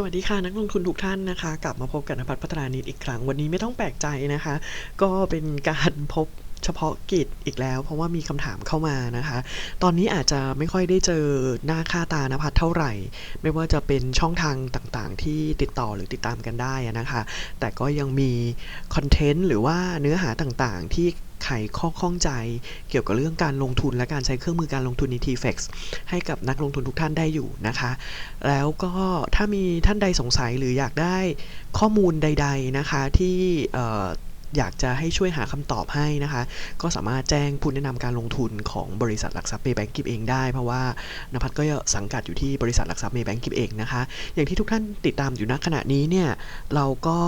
สวัสดีค่ะ นักลงทุนทุกท่านนะคะ กลับมาพบกับนภัสพัฒนานิดอีกครั้ง วันนี้ไม่ต้องแปลกใจนะคะ ก็เป็นการพบ เฉพาะกิจอีกแล้ว เพราะว่ามีคำถามเข้ามานะคะ ตอนนี้อาจจะไม่ค่อยได้เจอหน้าค่าตานภัทรเท่าไหร่ ไม่ว่าจะเป็นช่องทางต่างๆ ที่ติดต่อหรือติดตามกันได้นะคะ แต่ก็ยังมีคอนเทนต์หรือว่าเนื้อหาต่างๆ ที่ไขข้อข้องใจเกี่ยวกับเรื่องการลงทุนและการใช้เครื่องมือการลงทุนใน TFX ให้กับนักลงทุนทุกท่านได้อยู่นะคะ แล้วก็ถ้ามีท่านใดสงสัยหรืออยากได้ข้อมูลใด ๆนะคะที่ อยากจะให้ช่วยหาคำตอบให้นะคะ ก็สามารถแจ้งผู้แนะนำการลงทุนของบริษัทหลักทรัพย์เมย์แบงกิฟเองได้เพราะว่านภัทรก็สังกัดอยู่ที่บริษัทหลักทรัพย์เมย์แบงกิฟเองนะคะ อย่างที่ทุกท่านติดตามอยู่ณขณะนี้เนี่ยเราก็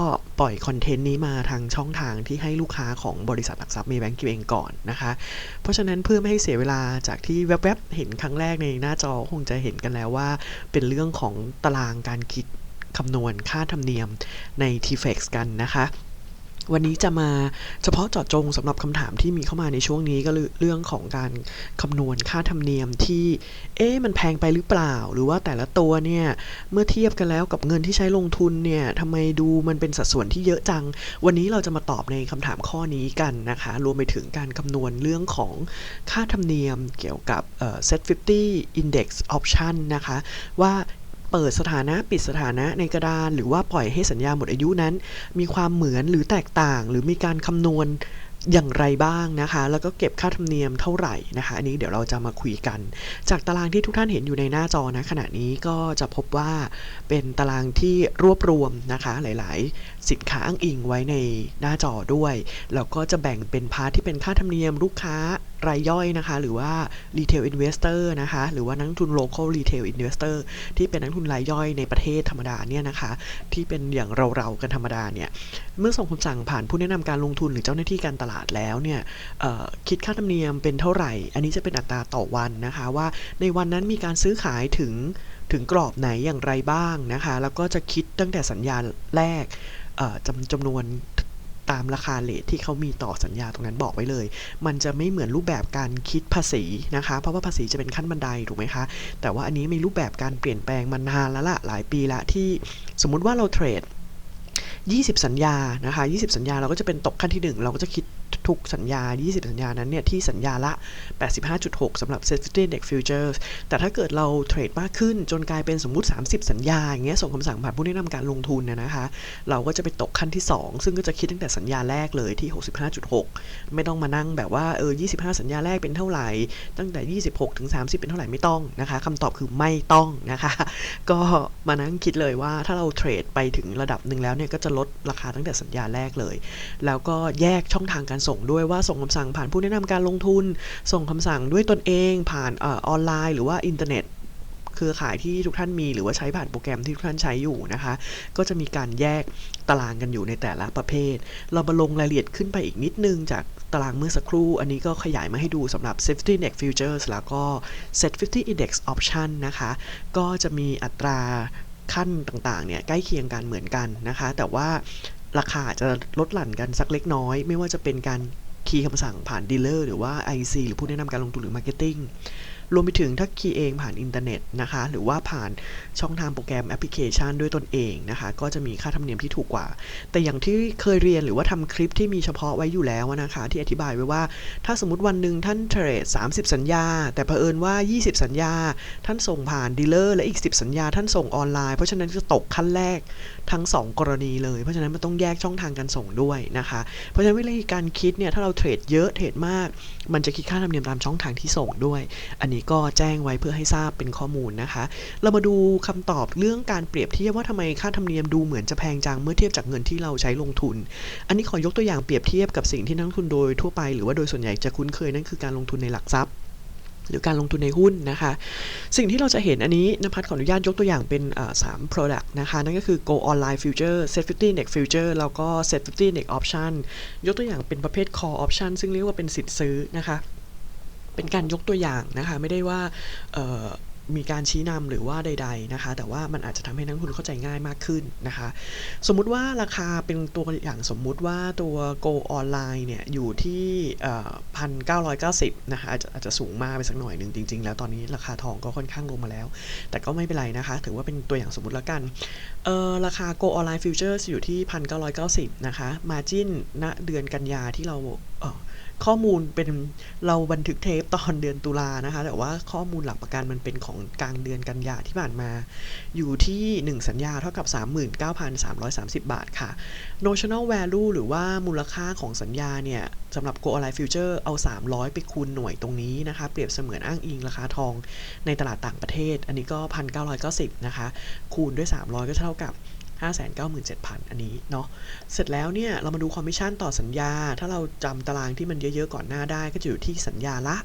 ปล่อยคอนเทนต์นี้มาทางช่องทางที่ให้ลูกค้าของบริษัทหลักทรัพย์เมย์แบงกิฟเองก่อนนะคะ เพราะฉะนั้นเพื่อไม่ให้เสียเวลาจากที่แวบๆเห็นครั้งแรกในหน้าจอคงจะเห็นกันแล้วว่า เป็นเรื่องของตารางการคิดคำนวณค่าธรรมเนียมใน TFX กันนะคะ วันนี้จะมาเฉพาะเจาะจงสำหรับคำถามที่มีเข้ามาในช่วงนี้ก็เรื่องของการคำนวณค่าธรรมเนียมที่ เอ๊ะมันแพงไปหรือเปล่า หรือว่าแต่ละตัวเนี่ย เมื่อเทียบกันแล้วกับเงินที่ใช้ลงทุนเนี่ยทำไมดูมันเป็นสัดส่วนที่เยอะจัง วันนี้เราจะมาตอบในคำถามข้อนี้กันนะคะ รวมไปถึงการคำนวณเรื่องของค่าธรรมเนียมเกี่ยวกับเอ่อ Set 50 Index Option นะคะว่า เปิดสถานะปิดสถานะในกระดาน หรือว่าปล่อยให้สัญญาหมดอายุนั้น มีความเหมือนหรือแตกต่าง หรือมีการคำนวณอย่างไรบ้างนะคะ แล้วก็เก็บค่าธรรมเนียมเท่าไหร่นะคะ อันนี้เดี๋ยวเราจะมาคุยกัน จากตารางที่ทุกท่านเห็นอยู่ในหน้าจอนะขณะนี้ก็จะพบว่าเป็นตารางที่รวบรวมนะคะ หลาย ๆ สินค้าอ้างอิงไว้ในหน้าจอด้วย แล้วก็จะแบ่งเป็นพาร์ทที่เป็นค่าธรรมเนียมลูกค้า รายย่อยนะคะ หรือว่า retail investor นะคะ หรือว่านักทุน local retail investor ที่เป็นนักทุนรายย่อยในประเทศธรรมดาเนี่ยนะคะ ที่เป็นอย่างเราๆกันธรรมดาเนี่ย เมื่อส่งคำสั่งผ่านผู้แนะนำการลงทุนหรือเจ้าหน้าที่การตลาดแล้วเนี่ยคิดค่าธรรมเนียมเป็นเท่าไหร่ อันนี้จะเป็นอัตราต่อวันนะคะว่าในวันนั้นมีการซื้อขายถึงถึงกรอบไหนอย่างไรบ้างนะคะ แล้วก็จะคิดตั้งแต่สัญญาแรกจำจำนวน ตามราคาเลทที่เขามีต่อสัญญาตรงนั้นบอกไว้เลย มันจะไม่เหมือนรูปแบบการคิดภาษีนะคะ เพราะว่าภาษีจะเป็นขั้นบันไดถูกไหมคะ แต่ว่าอันนี้มีรูปแบบการเปลี่ยนแปลงมานานแล้วละหลายปีละที่สมมุติว่าเราเทรด20 สัญญา นะคะ 20 สัญญา เราก็จะเป็นตกขั้นที่ 1 เราก็จะคิด ทุกสัญญา 20 สัญญานั้นเนี่ย ที่สัญญาละ 85.6สำหรับ Sensitive Index Futures แต่ถ้าเกิดเราเทรดมากขึ้นจนกลายเป็นสมมุติ 30 สัญญาอย่างเงี้ยส่งคำสั่งผ่านผู้แนะนำการลงทุนนะนะคะ เราก็จะไปตกขั้นที่ 2 ซึ่งก็จะคิดตั้งแต่สัญญาแรกเลยที่ 65.6 ไม่ต้องมานั่งแบบว่าเออ 25 สัญญาแรกเป็นเท่าไหร่ ตั้งแต่ 26 ถึง 30 เป็นเท่าไหร่ไม่ต้องนะคะคำตอบคือไม่ต้องนะคะ ก็มานั่งคิดเลยว่าถ้าเราเทรดไปถึงระดับหนึ่งแล้วเนี่ยก็จะลดราคาตั้งแต่สัญญาแรกเลย แล้วก็แยกช่องทางการส่ง่งด้วยว่าส่งคำสั่งผ่านผู้แนะนำการลงทุน ส่งคำสั่งด้วยตนเอง ผ่านออนไลน์หรือว่าอินเทอร์เน็ตครือข่ายที่ทุกท่านมีหรือว่าใช้ผ่านโปรแกรมที่ทุกท่านใช้อยู่นะคะ ก็จะมีการแยกตารางกันอยู่ในแต่ละประเภท เรามาลงรายละเอียดขึ้นไปอีกนิดนึงจากตารางเมื่อสักครู่ อันนี้ก็ขยายมาให้ดูสำหรับ Safety Index Futures แล้วก็ Set 50 Index Option นะคะ ก็จะมีอัตราขั้นต่างๆเนี่ยใกล้เคียงกันเหมือนกันนะคะ แต่ว่า ราคาจะลดหลั่นกันสักเล็กน้อย ไม่ว่าจะเป็นการคีย์คำสั่งผ่านดีลเลอร์หรือว่า IC หรือผู้แนะนำการลงทุนหรือ Marketing รวมไปถึงถ้าคีย์เองผ่านอินเทอร์เน็ตนะคะ หรือว่าผ่านช่องทางโปรแกรมแอปพลิเคชันด้วยตนเองนะคะ ก็จะมีค่าธรรมเนียมที่ถูกกว่า แต่อย่างที่เคยเรียนหรือว่าทำคลิปที่มีเฉพาะไว้อยู่แล้วนะคะ ที่อธิบายไว้ว่า ถ้าสมมติวันหนึ่งท่านเทรด 30 สัญญา แต่เผอิญว่า 20 สัญญา ท่านส่งผ่านดีลเลอร์และอีก 10 สัญญา ท่านส่งออนไลน์ เพราะฉะนั้นจะตกขั้นแรกทั้ง 2 กรณีเลย เพราะฉะนั้นมันต้องแยกช่องทางการส่งด้วยนะคะ เพราะฉะนั้นวิธีการคิดเนี่ยถ้าเราเทรดเยอะเทรดมาก มันจะคิดค่าธรรมเนียมตามช่องทางที่ส่งด้วย อันนี้ก็แจ้งไว้เพื่อให้ทราบเป็นข้อมูลนะคะ เรามาดูคำตอบเรื่องการเปรียบเทียบว่าทำไมค่าธรรมเนียมดูเหมือนจะแพงจังเมื่อเทียบจากเงินที่เราใช้ลงทุน อันนี้ขอยกตัวอย่างเปรียบเทียบกับสิ่งที่นักลงทุนโดยทั่วไปหรือว่าโดยส่วนใหญ่จะคุ้นเคยนั่นคือการลงทุนในหลักทรัพย์หรือการลงทุนในหุ้นนะคะ สิ่งที่เราจะเห็นอันนี้นภัสขออนุญาตยกตัวอย่างเป็นสาม product นะคะ นั่นก็คือ go online future set 50 next future แล้วก็ set 50 next option ยกตัวอย่างเป็นประเภท call option ซึ่งเรียกว่าเป็นสิทธิ์ซื้อนะคะ เป็นการยกตัวอย่างนะคะ ไม่ได้ว่ามีการชี้นำหรือว่าใด ๆนะคะ แต่ว่ามันอาจจะทำให้นักลงทุนเข้าใจง่ายมากขึ้นนะคะ สมมุติว่าราคาเป็นตัวอย่างสมมุติว่าตัว Go Online เนี่ยอยู่ที่พันเก้าร้อยเก้าสิบนะคะอาจจะอาจจะสูงมากไปสักหน่อยหนึ่งจริง ๆ แล้วตอนนี้ราคาทองก็ค่อนข้างลงมาแล้ว แต่ก็ไม่เป็นไรนะคะ ถือว่าเป็นตัวอย่างสมมติแล้วกันเออราคา Go Online Futures อยู่ที่1,990นะคะ Margin ณเดือนกันยาที่เราเออ ข้อมูลเป็นเราบันทึกเทปตอนเดือนตุลานะคะ แต่ว่าข้อมูลหลักประกันมันเป็นของกลางเดือนกันยาที่ผ่านมา อยู่ที่ 1 สัญญาเท่ากับ 39,330 บาทค่ะ notional value หรือว่ามูลค่าของสัญญาเนี่ยสำหรับ Go Online Future เอา 300 ไปคูณหน่วยตรงนี้นะคะ เปรียบเสมือนอ้างอิงราคาทองในตลาดต่างประเทศ อันนี้ก็ 1,990 นะคะ คูณด้วย 300 ก็เท่ากับ 597,000 อันนี้เนาะ เสร็จแล้วเนี่ย เรามาดูคอมมิชชั่นต่อสัญญา ถ้าเราจำตารางที่มันเยอะๆก่อนหน้าได้ ก็จะอยู่ที่สัญญาละ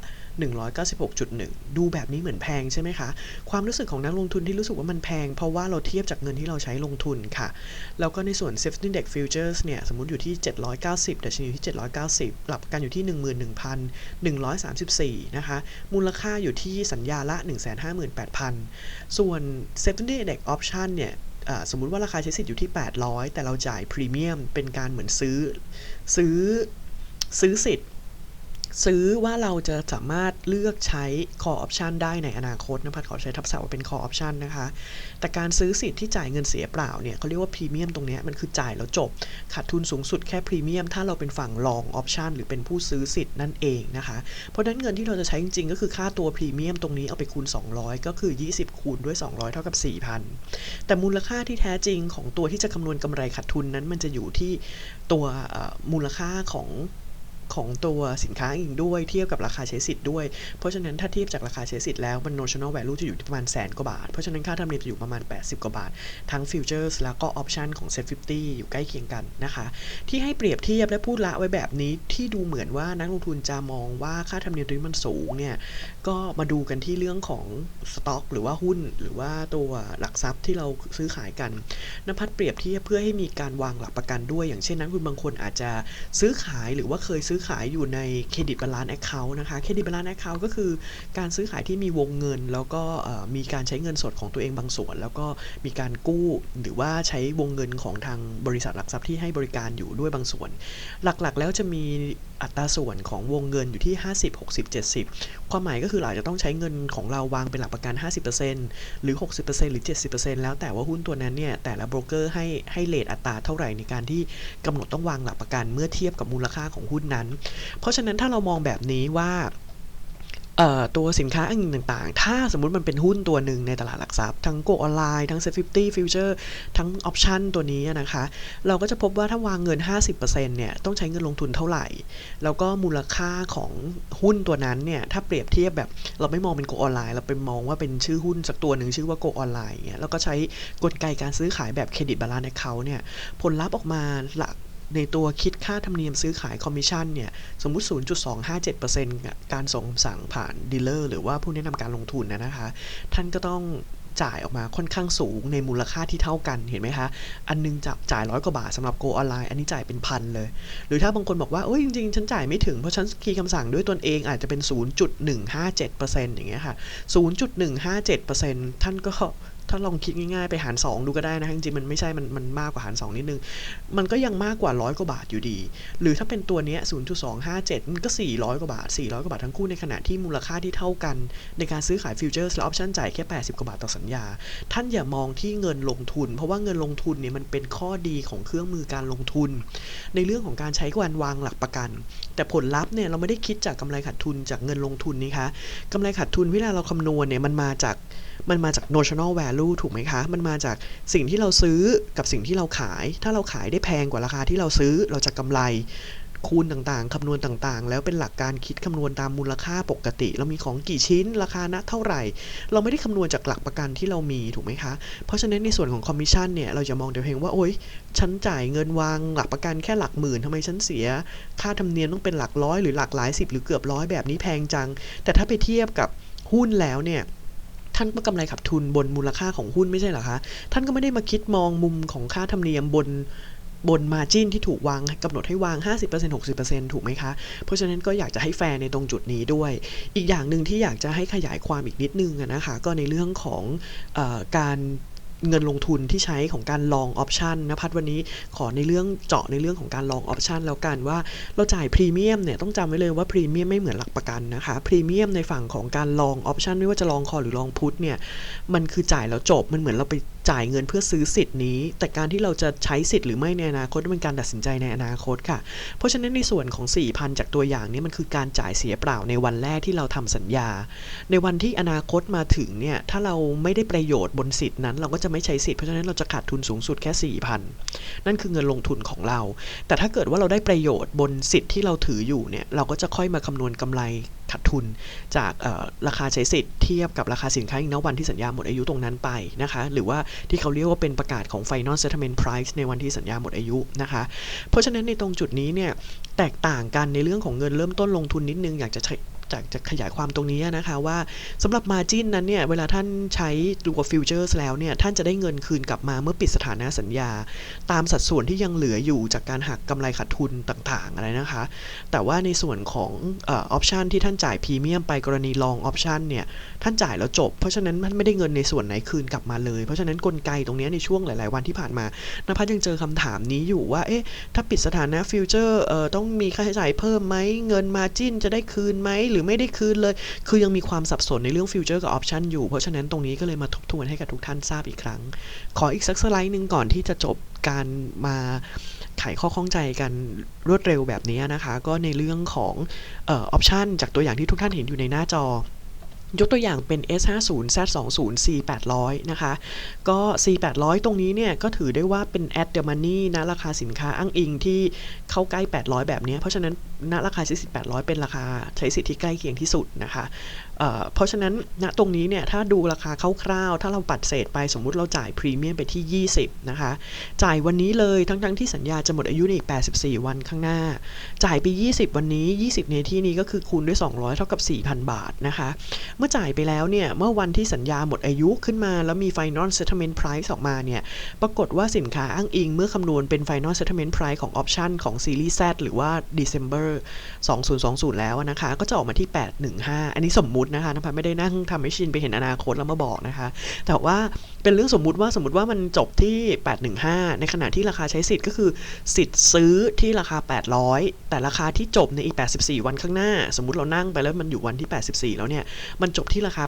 196.1 ดูแบบนี้เหมือนแพงใช่ไหมคะ ความรู้สึกของนักลงทุนที่รู้สึกว่ามันแพง เพราะว่าเราเทียบจากเงินที่เราใช้ลงทุนค่ะ แล้วก็ในส่วน Safety Index Futures เนี่ย สมมติอยู่ที่ 790ดัชนีอยู่ที่ 790 หลักประกันอยู่ที่ 11,134 นะคะ มูลค่าอยู่ที่สัญญาละ 158,000 ส่วน Safety Index Option เนี่ย สมมุติว่าราคาใช้สิทธิ์อยู่ที่ 800 แต่เราจ่ายพรีเมียมเป็นการเหมือนซื้อซื้อซื้อสิทธิ์ ซื้อว่าเราจะสามารถเลือกใช้ call option ได้ในอนาคตนะพัดขอใช้ทับศัพท์ว่าเป็น call option นะคะ แต่การซื้อสิทธิ์ที่จ่ายเงินเสียเปล่าเนี่ยเขาเรียกว่าพรีเมียมตรงนี้มันคือจ่ายแล้วจบ ขาดทุนสูงสุดแค่พรีเมียมถ้าเราเป็นฝั่งลองออปชันหรือเป็นผู้ซื้อสิทธิ์นั่นเองนะคะ เพราะฉะนั้นเงินที่เราจะใช้จริงๆ ก็คือค่าตัวพรีเมียมตรงนี้เอาไปคูณ 200 ก็คือ 20 คูณด้วย 200 เท่ากับ 4,000 แต่มูลค่าที่แท้จริงของตัวที่จะคำนวณกำไรขาดทุนนั้นมันจะอยู่ที่ตัวมูลค่าของ ของตัวสินค้าเองด้วยเทียบกับราคาใช้สิทธิ์ด้วย เพราะฉะนั้นถ้าเทียบจากราคาใช้สิทธิ์แล้วมัน notional value จะอยู่ที่ประมาณแสนกว่าบาท เพราะฉะนั้นค่าธรรมเนียมจะอยู่ประมาณ 80 กว่าบาท ทั้ง futures แล้วก็ option ของ set 50 อยู่ใกล้เคียงกันนะคะ ที่ให้เปรียบเทียบและพูดละไว้แบบนี้ที่ดูเหมือนว่านักลงทุนจะมองว่าค่าธรรมเนียมตรงนี้มันสูงเนี่ยก็มาดูกันที่เรื่องของสต็อกหรือว่าหุ้น หรือว่าตัวหลักทรัพย์ที่เราซื้อขายกันนภัทรเปรียบเทียบเพื่อให้มีการวางหลักประกันด้วย อย่างเช่นนักลงทุนบางคนอาจจะซื้อขายหรือว่าเคยซื้อื้อขายอยู่ในเครดิตบาลานซ์แอคเคาท์นะคะเครดิตบาลานซ์แอคเคาท์ก็คือการซื้อขายที่มีวงเงิน แล้วก็มีการใช้เงินสดของตัวเองบางส่วน แล้วก็มีการกู้หรือว่าใช้วงเงินของทางบริษัทหลักทรัพย์ที่ให้บริการอยู่ด้วยบางส่วน หลักๆ แล้วจะมีอัตราส่วนของวงเงินอยู่ที่ 50 60 70 ความหมายก็คือเราจะต้องใช้เงินของเราวางเป็นหลักประกัน 50%หรือ 60%หรือ 70%แล้วแต่ว่าหุ้นตัวนั้นเนี่ย แต่ละโบรกเกอร์ให้ให้เลทอัตราเท่าไหร่ในการที่กำหนดต้องวางหลักประกันเมื่อเทียบกับมูลค่าของหุ้นนั้น เพราะฉะนั้นถ้าเรามองแบบนี้ว่า ตัวสินค้าอ้างอิงต่างๆ ถ้าสมมุติมันเป็นหุ้นตัวหนึ่งในตลาดหลักทรัพย์ ทั้งโกออนไลน์ทั้งเซ็ตฟิฟตี้ฟิวเจอร์ทั้งออปชันตัวนี้นะคะ เราก็จะพบว่าถ้าวางเงิน 50%เนี่ยต้องใช้เงินลงทุนเท่าไหร่ แล้วก็มูลค่าของหุ้นตัวนั้นเนี่ยถ้าเปรียบเทียบแบบเราไม่มองเป็นโกออนไลน์เราไปมองว่าเป็นชื่อหุ้นสักตัวหนึ่งชื่อว่าโกออนไลน์เนี่ยแล้วก็ใช้กลไกการซื้อขายแบบเครดิตบาลานซ์ในเขาเนี่ยผลลัพธ์ออกมาหลัก ในตัวคิดค่าธรรมเนียมซื้อขายคอมมิชชั่นเนี่ย สมมุติ 0.257%การส่งสั่งผ่านดีลเลอร์หรือว่าผู้แนะนำการลงทุนนะคะ ท่านก็ต้องจ่ายออกมาค่อนข้างสูงในมูลค่าที่เท่ากันเห็นไหมคะ อันนึงจะจ่ายร้อยกว่าบาทสำหรับโกออนไลน์อันนี้จ่ายเป็นพันเลย หรือถ้าบางคนบอกว่า โอ้ยจริงๆ ฉันจ่ายไม่ถึง เพราะฉันคีย์คำสั่งด้วยตนเองอาจจะเป็น 0.157%อย่างเงี้ยค่ะ 0.157%ท่านก็ ถ้าลองคิดง่ายๆ ไปหาร 2 ดูก็ได้นะจริงๆมันไม่ใช่มันมันมากกว่าหาร 2 นิดนึง มันก็ยังมากกว่าร้อยกว่าบาทอยู่ดี หรือถ้าเป็นตัวนี้ย0.257 มันก็ 400 กว่าบาท 400 กว่าบาททั้งคู่ในขณะที่มูลค่าที่เท่ากัน ในการซื้อขายฟิวเจอร์สและออปชั่นจ่ายแค่ 80 กว่าบาทต่อสัญญา ท่านอย่ามองที่เงินลงทุน เพราะว่าเงินลงทุนเนี่ยมันเป็นข้อดีของเครื่องมือการลงทุน ในเรื่องของการใช้การวางหลักประกัน แต่ผลลัพธ์เนี่ยเราไม่ได้คิดจากกำไรขาดทุนจากเงินลงทุนนี่คะกำไรขาดทุนเวลาเราคำนวณเนี่ยมันมาจาก มันมาจาก notional value ถูกไหมคะ มันมาจากสิ่งที่เราซื้อกับสิ่งที่เราขาย ถ้าเราขายได้แพงกว่าราคาที่เราซื้อเราจะกำไรคูณต่างๆ คำนวณต่างๆ แล้วเป็นหลักการคิดคำนวณตามมูลค่าปกติ เรามีของกี่ชิ้น ราคาณเท่าไหร่ เราไม่ได้คำนวณจากหลักประกันที่เรามีถูกไหมคะ เพราะฉะนั้นในส่วนของคอมมิชชั่นเนี่ย เราจะมองแต่เพียงว่า โอ๊ย ฉันจ่ายเงินวางหลักประกันแค่หลักหมื่นทำไมฉันเสีย ค่าธรรมเนียมต้องเป็นหลักร้อยหรือหลักหลายสิบหรือเกือบร้อยแบบนี้แพงจัง แต่ถ้าไปเทียบกับหุ้นแล้วเนี่ย ท่านก็กำไรขับทุนบนมูลค่าของหุ้นไม่ใช่เหรอคะ ท่านก็ไม่ได้มาคิดมองมุมของค่าธรรมเนียมบนบนมาจิ้นที่ถูกวางกำหนดให้วาง 50% 60%ถูกไหมคะ เพราะฉะนั้นก็อยากจะให้แฟร์ในตรงจุดนี้ด้วย อีกอย่างหนึ่งที่อยากจะให้ขยายความอีกนิดนึงนะคะ ก็ในเรื่องของอการ เงินลงทุนที่ใช้ของการลองออปชันนะพัดวันนี้ขอในเรื่องเจาะในเรื่องของการลองออปชันแล้วกันว่าเราจ่ายพรีเมียมเนี่ยต้องจำไว้เลยว่าพรีเมียมไม่เหมือนหลักประกันนะคะพรีเมียมในฝั่งของการลองออปชันไม่ว่าจะลองคอหรือลองพุทเนี่ยมันคือจ่ายแล้วจบมันเหมือนเราไปจ่ายเงินเพื่อซื้อสิทธิ์นี้ แต่การที่เราจะใช้สิทธิ์หรือไม่ในอนาคตเป็นการตัดสินใจในอนาคตค่ะ เพราะฉะนั้นในส่วนของ 4,000 จากตัวอย่างนี้มันคือการจ่ายเสียเปล่าในวันแรกที่เราทำสัญญา ในวันที่อนาคตมาถึงเนี่ยถ้าเราไม่ได้ประโยชน์บนสิทธิ์นั้นเราก็จะไม่ใช้สิทธิ์เพราะฉะนั้นเราจะขาดทุนสูงสุดแค่ 4,000 นั่นคือเงินลงทุนของเรา แต่ถ้าเกิดว่าเราได้ประโยชน์บนสิทธิ์ที่เราถืออยู่เนี่ยเราก็จะค่อยมาคำนวณกำไรขาดทุนจากราคาใช้สิทธิ์เทียบกับราคาสินค้าอีกณวันที่สัญญาหมดอายุตรงนั้นไปนะคะ หรือว่าที่เขาเรียกว่าเป็นประกาศของ Final Settlement Price ในวันที่สัญญาหมดอายุนะคะ เพราะฉะนั้นในตรงจุดนี้เนี่ยแตกต่างกันในเรื่องของเงินเริ่มต้นลงทุนนิดนึงอยากจะ จากจะขยายความตรงนี้นะคะว่าสำหรับ Margin นั้นเนี่ยเวลาท่านใช้ตัวฟิวเจอร์สแล้วเนี่ยท่านจะได้เงินคืนกลับมาเมื่อปิดสถานะสัญญา ตามสัดส่วนที่ยังเหลืออยู่จากการหักกำไรขาดทุนต่างๆอะไรนะคะ แต่ว่าในส่วนของออปชันที่ท่านจ่ายพรีเมียมไปกรณีลองออปชันเนี่ยท่านจ่ายแล้วจบ เพราะฉะนั้นท่านไม่ได้เงินในส่วนไหนคืนกลับมาเลย เพราะฉะนั้นกลไกตรงนี้ในช่วงหลาย ๆ วันที่ผ่านมานภัสยังเจอคำถามนี้อยู่ว่าเอ๊ะถ้าปิดสถานะฟิวเจอร์ต้องมีค่าใช้จ่ายเพิ่มไหมเงินมาจิ้นจะได้คืนไหมหหรือไม่ได้คืนเลย คือยังมีความสับสนในเรื่องฟิวเจอร์กับออปชันอยู่ เพราะฉะนั้นตรงนี้ก็เลยมาทบทวนให้กับทุกท่านทราบอีกครั้ง ขออีกสักสไลด์หนึ่งก่อนที่จะจบการมาไขข้อข้องใจกันรวดเร็วแบบนี้นะคะ ก็ในเรื่องของออปชันจากตัวอย่างที่ทุกท่านเห็นอยู่ในหน้าจอ ยกตัวอย่างเป็น S50 Z20 C800 นะคะ ก็ C800 ตรงนี้เนี่ย ก็ถือได้ว่าเป็น at the money นะ ราคาสินค้าอ้างอิงที่เข้าใกล้ 800 แบบนี้ เพราะฉะนั้นณราคาใช้สิทธิ์800 เป็นราคาใช้สิทธิ์ที่ใกล้เคียงที่สุดนะคะ เพราะฉะนั้นณตรงนี้เนี่ยถ้าดูราคาคร่าวๆ ถ้าเราปัดเศษไปสมมุติเราจ่ายพรีเมียมไปที่ 20 นะคะ จ่ายวันนี้เลยทั้งๆทที่สัญญาจะหมดอายุในอีก 84 วันข้างหน้า จ่ายไป 20 วันนี้ 20 ในที่นี้ก็คือคูณด้วย 200 เท่ากับ 4,000 บาทนะคะ เมื่อจ่ายไปแล้วเนี่ย เมื่อวันที่สัญญาหมดอายุขึ้นมา แล้วมี Final Settlement Price ออกมาเนี่ย ปรากฏว่าสินค้าอ้างอิงเมื่อคำนวณเป็น Final Settlement Price ของ Option ของซีรีส์ Z หรือว่า December 2020 แล้วนะคะ ก็จะออกมาที่ 815 อันนี้สมมุตินะคะนภัสไม่ได้นั่งทำให้ชินไปเห็นอนาคตแล้วมาบอกนะคะ แต่ว่าเป็นเรื่องสมมุติว่าสมมติว่ามันจบที่ 815 ในขณะที่ราคาใช้สิทธิ์ก็คือ สิทธิ์ซื้อที่ราคา 800 แต่ราคาที่จบในอีก 84 วันข้างหน้า สมมติเรานั่งไปแล้วมันอยู่วันที่ 84 แล้วเนี่ย มันจบที่ราคา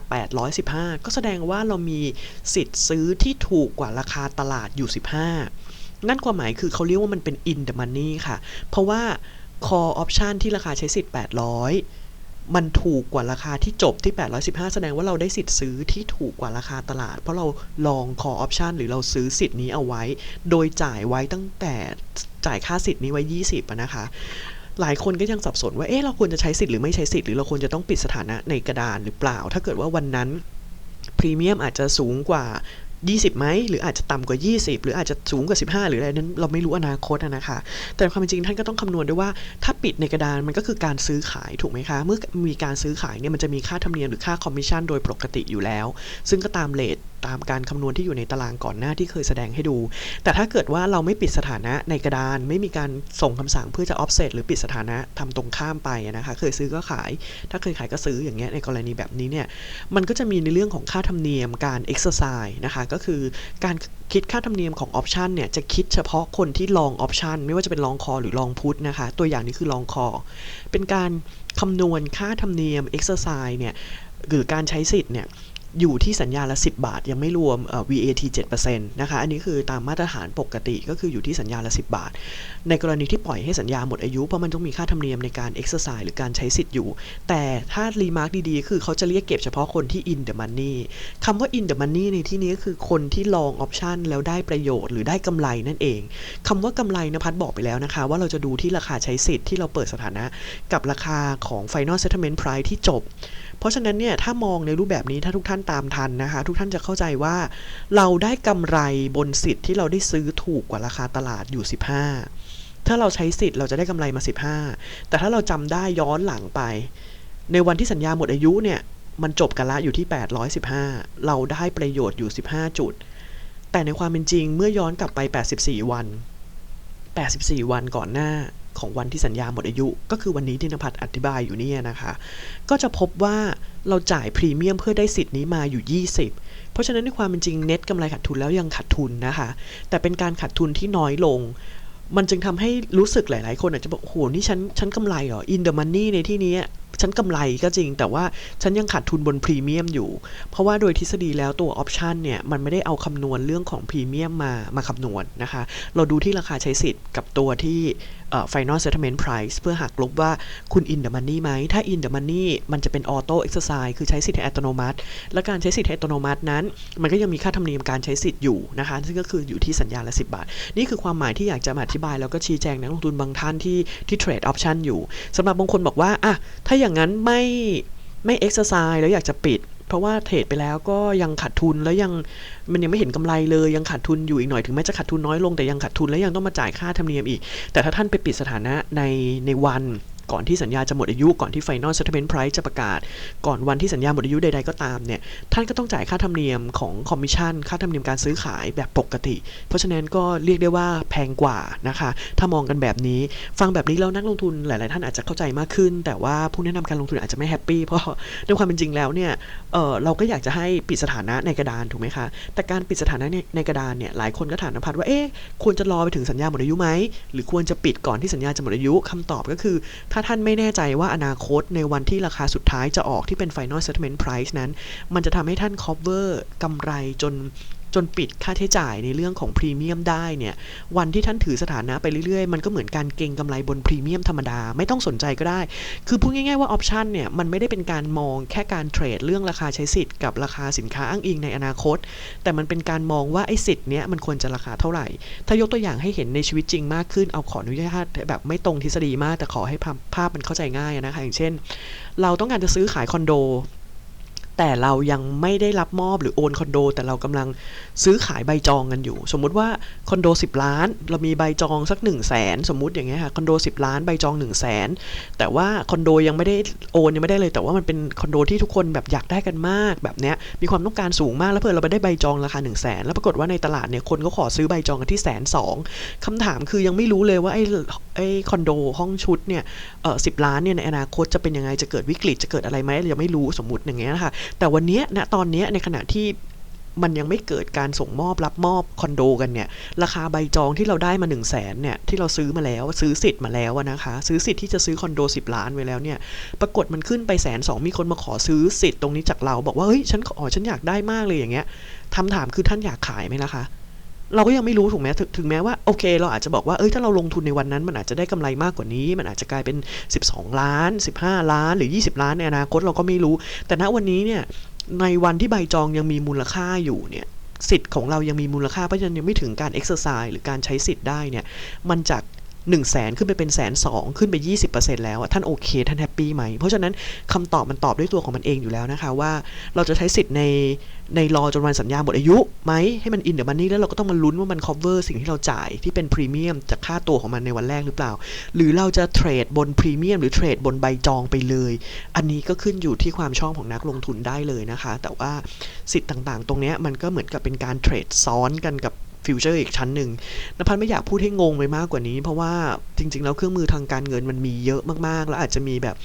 815 ก็แสดงว่าเรามีสิทธิ์ซื้อที่ถูกกว่าราคาตลาดอยู่ 15 นั่นความหมายคือเขาเรียกว่ามันเป็น in the money ค่ะ เพราะว่า call option ที่ราคาใช้สิทธิ์ 800 มันถูกกว่าราคาที่จบที่ 815 แสดงว่าเราได้สิทธิ์ซื้อที่ถูกกว่าราคาตลาด เพราะเราลอง call option หรือเราซื้อสิทธิ์นี้เอาไว้ โดยจ่ายไว้ตั้งแต่จ่ายค่าสิทธิ์นี้ไว้ 20นะคะหลายคนก็ยังสับสนว่าเอ๊ะเราควรจะใช้สิทธิ์หรือไม่ใช้สิทธิ์หรือเราควรจะต้องปิดสถานะในกระดานหรือเปล่า ถ้าเกิดว่าวันนั้นพรีเมียมอาจจะสูงกว่า 20ไหมหรืออาจจะต่ำกว่า 20 หรืออาจจะสูงกว่า 15 หรืออะไรนั้นเราไม่รู้อนาคตนะคะ แต่ความจริงท่านก็ต้องคำนวณด้วยว่า ถ้าปิดในกระดานมันก็คือการซื้อขายถูกไหมคะ เมื่อมีการซื้อขายเนี่ยมันจะมีค่าธรรมเนียมหรือค่าคอมมิชชั่นโดยปกติอยู่แล้ว ซึ่งก็ตามเลทตามการคำนวณที่อยู่ในตารางก่อนหน้าที่เคยแสดงให้ดู แต่ถ้าเกิดว่าเราไม่ปิดสถานะในกระดาน ไม่มีการส่งคำสั่งเพื่อจะ offset หรือปิดสถานะทำตรงข้ามไปนะคะ เคยซื้อก็ขาย ถ้าเคยขายก็ซื้ออย่างเงี้ยในกรณีแบบนี้เนี่ย มันก็จะมีในเรื่องของค่าธรรมเนียมการ exercise นะคะ ก็คือการคิดค่าธรรมเนียมของ option เนี่ยจะคิดเฉพาะคนที่ลอง option ไม่ว่าจะเป็นลองคอหรือลองพุทนะคะ ตัวอย่างนี้คือลองคอ เป็นการคำนวณค่าธรรมเนียม exercise เนี่ยหรือการใช้สิทธิ์เนี่ย อยู่ที่สัญญาละ 10 บาท ยังไม่รวม VAT 7%นะคะอันนี้คือตามมาตรฐานปกติก็คืออยู่ที่สัญญาละ 10 บาท ในกรณีที่ปล่อยให้สัญญาหมดอายุ เพราะมันต้องมีค่าธรรมเนียมในการ exercise หรือการใช้สิทธิ์อยู่ แต่ถ้ารีมาร์กดีๆ คือเขาจะเรียกเก็บเฉพาะคนที่ in the money คำว่า in the money ในที่นี้ก็คือคนที่ลองออปชันแล้วได้ประโยชน์หรือได้กำไรนั่นเองคำว่ากำไรนภัทบอกไปแล้วนะคะ ว่าเราจะดูที่ราคาใช้สิทธิ์ที่เราเปิดสถานะ กับราคาของ final settlement price ที่จบ เพราะฉะนั้นเนี่ยถ้ามองในรูปแบบนี้ถ้าทุกท่านตามทันนะคะ ทุกท่านจะเข้าใจว่า เราได้กำไรบนสิทธิ์ที่เราได้ซื้อถูกกว่าราคาตลาดอยู่ 15 ถ้าเราใช้สิทธิ์เราจะได้กำไรมา 15 แต่ถ้าเราจำได้ย้อนหลังไป ในวันที่สัญญาหมดอายุเนี่ยมันจบกันละอยู่ที่ 815 เราได้ประโยชน์อยู่ 15 จุด แต่ในความเป็นจริงเมื่อย้อนกลับไป 84 วัน 84 วันก่อนหน้า ของวันที่สัญญาหมดอายุ ก็คือวันนี้ที่นภัทรอธิบายอยู่เนี่ยนะคะ ก็จะพบว่าเราจ่ายพรีเมียมเพื่อได้สิทธิ์นี้มาอยู่ 20 เพราะฉะนั้นในความเป็นจริงเน็ตกำไรขาดทุนแล้วยังขาดทุนนะคะ แต่เป็นการขาดทุนที่น้อยลงมันจึงทำให้รู้สึกหลาย ๆ คนอาจจะบอกโอ้โหนี่ฉันฉันกำไรเหรอ in the money ในที่นี้ฉันกำไรก็จริง แต่ว่าฉันยังขาดทุนบนพรีเมียมอยู่ เพราะว่าโดยทฤษฎีแล้วตัวออปชันเนี่ยมันไม่ได้เอาคำนวณเรื่องของพรีเมียมมามาคำนวณนะคะ เราดูที่ราคาใช้สิทธิ์กับตัวที่เอ่อ final settlement price เพื่อหักลบว่าคุณ in the money ไหม ถ้า in the money มันจะเป็น auto exercise คือใช้สิทธิ์อัตโนมัติ และการใช้สิทธิ์อัตโนมัตินั้น มันก็ยังมีค่าธรรมเนียมการใช้สิทธิ์อยู่นะคะ ซึ่งก็คืออยู่ที่สัญญาละ 10 บาท นี่คือความหมายที่อยากจะมาอธิบายแล้วก็ชี้แจงนักลงทุนบางท่านที่ที่เทรดออปชันอยู่สำหรับบางคนบอกว่าอะถ้าอย่างนั้นไม่ไม่เอ็กซ์ไซส์แล้วอยากจะปิด เพราะว่าเทรดไปแล้วก็ยังขาดทุนแล้วยังมันยังไม่เห็นกำไรเลยยังขาดทุนอยู่อีกหน่อยถึงแม้จะขาดทุนน้อยลงแต่ยังขาดทุนแล้วยังต้องมาจ่ายค่าธรรมเนียมอีก แต่ถ้าท่านไปปิดสถานะในในวัน ก่อนที่สัญญาจะหมดอายุก่อนที่ Final Settlement Price จะประกาศ ก่อนวันที่สัญญาหมดอายุใดๆก็ตามเนี่ยท่านก็ต้องจ่ายค่าธรรมเนียมของคอมมิชชั่นค่าธรรมเนียมการซื้อขายแบบปกติ เพราะฉะนั้นก็เรียกได้ว่าแพงกว่านะคะถ้ามองกันแบบนี้ฟังแบบนี้แล้วนักลงทุนหลายๆ ท่านอาจจะเข้าใจมากขึ้น แต่ว่าผู้แนะนำการลงทุนอาจจะไม่แฮปปี้เพราะด้วยความเป็นจริงแล้วเนี่ยเออเราก็อยากจะให้ปิดสถานะในกระดานถูกไหมคะแต่การปิดสถานะในในกระดานเนี่ยหลายคนก็ถามนภัทรว่าเอ๊ะควรจะรอไปถึงสัญญาหมดอายุไหมหรือควรจะปิดก่อนที่สัญญาจะหมดอายุคำตอบก็คือถาท่านไม่แน่ใจว่าอนาคตในวันที่ราคาสุดท้ายจะออกที่เป็น final settlement price นั้น มันจะทำให้ท่าน cover กำไรจน จนปิดค่าใช้จ่ายในเรื่องของพรีเมียมได้เนี่ย วันที่ท่านถือสถานะไปเรื่อยๆ มันก็เหมือนการเก็งกำไรบนพรีเมียมธรรมดา ไม่ต้องสนใจก็ได้ คือพูดง่ายๆว่าออปชันเนี่ยมันไม่ได้เป็นการมองแค่การเทรดเรื่องราคาใช้สิทธิ์กับราคาสินค้าอ้างอิงในอนาคต แต่มันเป็นการมองว่าไอ้สิทธิ์เนี้ยมันควรจะราคาเท่าไหร่ ถ้ายกตัวอย่างให้เห็นในชีวิตจริงมากขึ้น เอาขออนุญาตแบบไม่ตรงทฤษฎีมากแต่ขอให้ภาพภาพมันเข้าใจง่ายนะคะ อย่างเช่น เราต้องการจะซื้อขายคอนโด แต่เรายังไม่ได้รับมอบหรือโอนคอนโด แต่เรากำลังซื้อขายใบจองกันอยู่ สมมุติว่าคอนโด 10 ล้าน เรามีใบจองสัก 1 0 0 0 0แสนสมมุติอย่างเงี้ยค่ะคอนโด 10 ล้านใบจอง 1 0 0 0 0แสนแต่ว่าคอนโดยังไม่ได้โอนยังไม่ได้เลย แต่ว่ามันเป็นคอนโดที่ทุกคนแบบอยากได้กันมากแบบเนี้ยมีความต้องการสูงมากแล้วเพื่อเราไปได้ใบจองราคา 1 0 0 0 0แสนแล้วปรากฏว่าในตลาดเนี่ยคนก็ขอซื้อใบจองกันที่แสนสองคำถามคือยังไม่รู้เลยว่าไอ้ไอ้คอนโดห้องชุดเนี่ยเออสิบล้านเนี่ยในอนาคตจะเป็นยังไงจะเกิดวิกฤตจะเกิดอะไรไหมเรายังไม่รู้สมมติอย่างเงี้ยนะคะแต่วันนี้นะตอนนี้ในขณะที่มันยังไม่เกิดการส่งมอบรับมอบคอนโดกันเนี่ย ราคาใบจองที่เราได้มา1นึ่งแสนเนี่ยที่เราซื้อมาแล้วซื้อสิทธิ์มาแล้วนะคะ ซื้อสิทธิ์ที่จะซื้อคอนโด 10 ล้านไว้แล้วเนี่ย ปรากฏมันขึ้นไปแสนสองมีคนมาขอซื้อสิทธิ์ตรงนี้จากเรา บอกว่าเฮ้ยฉันขอฉันอยากได้มากเลยอย่างเงี้ยทำถามคือท่านอยากขายไหมล่ะคะ เราก็ยังไม่รู้ถูกไหมถถึงแม้ว่าโอเค เราอาจจะบอกว่าเอ้ยถ้าเราลงทุนในวันนั้น มันอาจจะได้กำไรมากกว่านี้ มันอาจจะกลายเป็น 12 ล้าน 15 ล้าน หรือ 20 ล้านในอนาคตเราก็ไม่รู้ แต่ณวันนี้เนี่ยในวันที่ใบจองยังมีมูลค่าอยู่เนี่ยสิทธิ์ของเรายังมีมูลค่าเพราะฉะนั้นยังไม่ถึงการเอ็กซ์ไซส์หรือการใช้สิทธิ์ได้เนี่ยมันจาก 1 0 0 0 0แสนขึ้นไปเป็นแสนสองขึ้นไป 20%แล้วท่านโอเคท่านแฮปปี้ไหม เพราะฉะนั้นคำตอบมันตอบด้วยตัวของมันเองอยู่แล้วนะคะว่าเราจะใช้สิทธิ์ในในรอจนวันสัญญาหมดอายุไหมให้มันอินเด e มันนี่แล้วเราก็ต้องมาลุ้นว่ามัน cover สิ่งที่เราจ่ายที่เป็นพรีเมียมจากค่าตัวของมันในวันแรกหรือเปล่า หรือเราจะเทรดบนพรีเมียมหรือเทรดบนใบจองไปเลย อันนี้ก็ขึ้นอยู่ที่ความชอบของนักลงทุนได้เลยนะคะ แต่ว่าสิทธิ์ต่างๆ ตรงนี้มันก็เหมือนกับเป็นการเทรดซ้อนกันกับ ฟิวเจอร์อีกชั้นหนึ่งนภัสไม่อยากพูดให้งงไปมากกว่านี้ เพราะว่าจริง ๆ แล้วเครื่องมือทางการเงินมันมีเยอะมากๆ แล้วอาจจะมีแบบ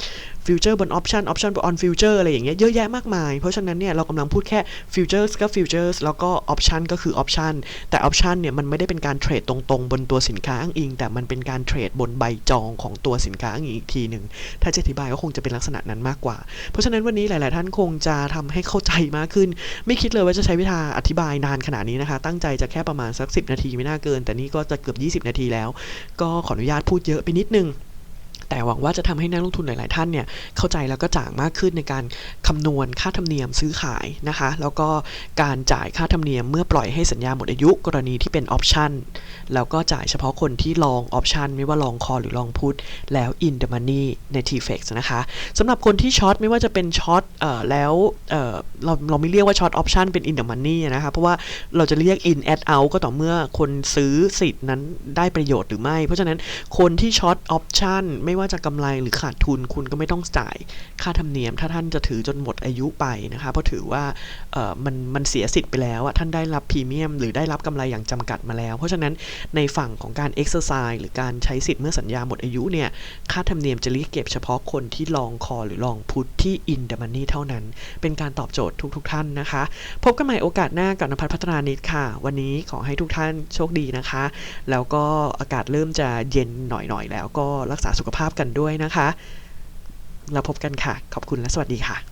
ฟิวเจอร์บนออปชันออปชันบนออนฟิวเจอร์อะไรอย่างเงี้ยเยอะแยะมากมาย เพราะฉะนั้นเนี่ยเรากำลังพูดแค่ฟิวเจอร์ก็ฟิวเจอร์แล้วก็ออปชันก็คือออปชันแต่ออปชันเนี่ยมันไม่ได้เป็นการเทรดตรงๆ บนตัวสินค้าอ้างอิง แต่มันเป็นการเทรดบนใบจองของตัวสินค้าอ้างอิงอีกทีหนึ่งถ้าจะอธิบายก็คงจะเป็นลักษณะนั้นมากกว่า เพราะฉะนั้นวันนี้หลาย ๆ ท่านคงจะทำให้เข้าใจมากขึ้น ไม่คิดเลยว่าจะใช้เวลาอธิบายนานขนาดนี้นะคะ ตั้งใจจะแค่ประมาณสัก 10 นาทีไม่น่าเกิน แต่นี่ก็จะเกือบ 20 นาทีแล้ว ก็ขออนุญาตพูดเยอะไปนิดนึง แต่หวังว่าจะทำให้นักลงทุนหลาย ๆ ท่านเนี่ยเข้าใจแล้วก็จ่างมากขึ้นในการคำนวณค่าธรรมเนียมซื้อขายนะคะ แล้วก็การจ่ายค่าธรรมเนียมเมื่อปล่อยให้สัญญาหมดอายุกรณีที่เป็นออปชันแล้วก็จ่ายเฉพาะคนที่ลองออปชันไม่ว่าลองคอหรือลองพุทแล้ว in the money ใน TFX นะคะสำหรับคนที่ช็อตไม่ว่าจะเป็นช็อตแล้วเเราเราไม่เรียกว่าช็อตออปชันเป็น in the money นะคะเพราะว่าเราจะเรียก in at out ก็ต่อเมื่อคนซื้อสิทธิ์นั้นได้ประโยชน์หรือไม่ เพราะฉะนั้นคนที่ช็อตออปชันไม่ว่าว่าจะกำไรหรือขาดทุนคุณก็ไม่ต้องจ่ายค่าธรรมเนียม ถ้าท่านจะถือจนหมดอายุไปนะคะเพราะถือว่าเออมันมันเสียสิทธิ์ไปแล้วอะท่านได้รับพรีเมียม หรือได้รับกำไรอย่างจำกัดมาแล้ว เพราะฉะนั้นในฝั่งของการ exercise หรือการใช้สิทธิ์เมื่อสัญญาหมดอายุเนี่ยค่าธรรมเนียมจะเรียกเก็บเฉพาะคนที่ลองคอหรือลองพุทที่ in the money เท่านั้น เป็นการตอบโจทย์ทุกๆทท่านนะคะ พบกันใหม่โอกาสหน้ากับนภัทรพัฒนานิดค่ะ วันนี้ขอให้ทุกท่านโชคดีนะคะ แล้วก็อากาศเริ่มจะเย็นหน่อยๆ แล้วก็รักษาสุขภาพกันด้วยนะคะแล้วพบกันค่ะ ขอบคุณและสวัสดีค่ะ